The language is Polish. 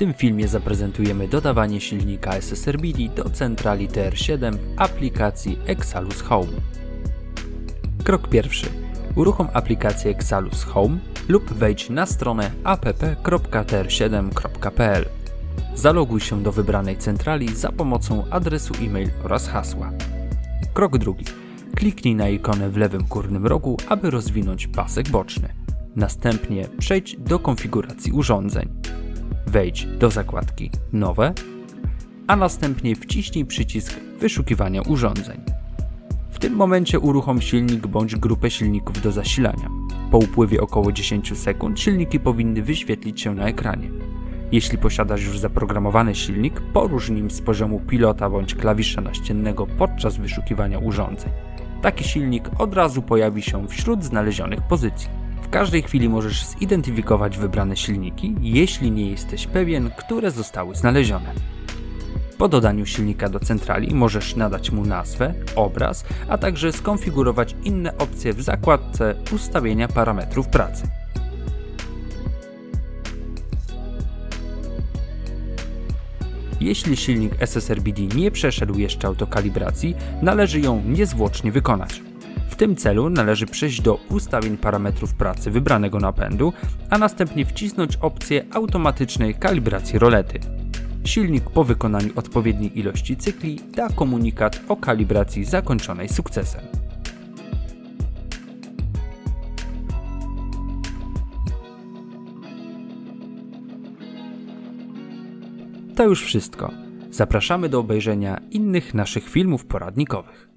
tym filmie zaprezentujemy dodawanie silnika SSRBD do centrali TR7 w aplikacji Exalus Home. Krok pierwszy. Uruchom aplikację Exalus Home lub wejdź na stronę app.tr7.pl. Zaloguj się do wybranej centrali za pomocą adresu e-mail oraz hasła. Krok drugi. Kliknij na ikonę w lewym górnym rogu, aby rozwinąć pasek boczny. Następnie przejdź do konfiguracji urządzeń. Wejdź do zakładki Nowe, a następnie wciśnij przycisk Wyszukiwania urządzeń. W tym momencie uruchom silnik bądź grupę silników do zasilania. Po upływie około 10 sekund silniki powinny wyświetlić się na ekranie. Jeśli posiadasz już zaprogramowany silnik, porusz nim z poziomu pilota bądź klawisza naściennego podczas wyszukiwania urządzeń. Taki silnik od razu pojawi się wśród znalezionych pozycji. W każdej chwili możesz zidentyfikować wybrane silniki, jeśli nie jesteś pewien, które zostały znalezione. Po dodaniu silnika do centrali możesz nadać mu nazwę, obraz, a także skonfigurować inne opcje w zakładce Ustawienia parametrów pracy. Jeśli silnik SSRBD nie przeszedł jeszcze autokalibracji, należy ją niezwłocznie wykonać. Tym celu należy przejść do ustawień parametrów pracy wybranego napędu, a następnie wcisnąć opcję automatycznej kalibracji rolety. Silnik po wykonaniu odpowiedniej ilości cykli da komunikat o kalibracji zakończonej sukcesem. To już wszystko. Zapraszamy do obejrzenia innych naszych filmów poradnikowych.